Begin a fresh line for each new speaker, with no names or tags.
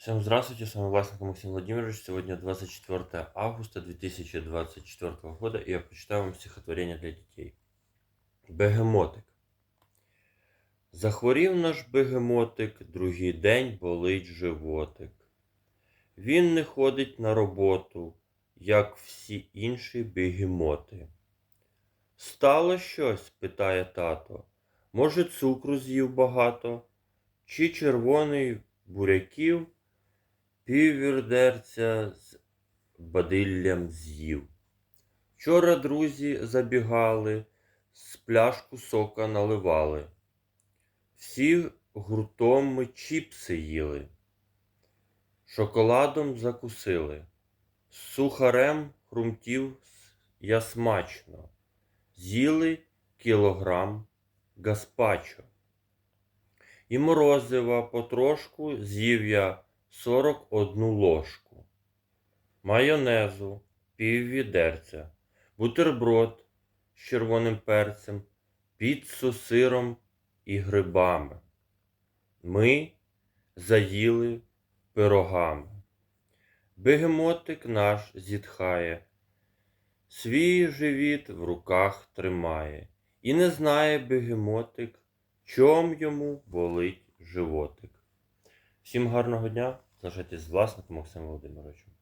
Всем здравствуйте, с вами Власенко Максим Владимирович. Сегодня 24 августа 2024 года, и я прочитаю вам стихотворение для детей. Бегемотик. Захворів наш бегемотик, другий день болить животик. Він не ходить на роботу, як всі інші бегемоти. Стало щось? питає тато. Може, цукру з'їв багато, чи червоний буряків піввідерця з бадиллям з'їв. Вчора друзі забігали, з пляшку сока наливали. Всі гуртом ми чіпси їли, шоколадом закусили, з сухарем хрумтів я смачно, з'їли кілограм гаспачо. І морозива потрошку з'їв я 41 ложку, майонезу піввідерця, бутерброд з червоним перцем, піцу сиром і грибами. Ми заїли пирогами. Бегемотик наш зітхає, свій живіт в руках тримає, і не знає бегемотик, чом йому болить животик. Всім гарного дня, залишайтесь з власником Максимом Володимировичем.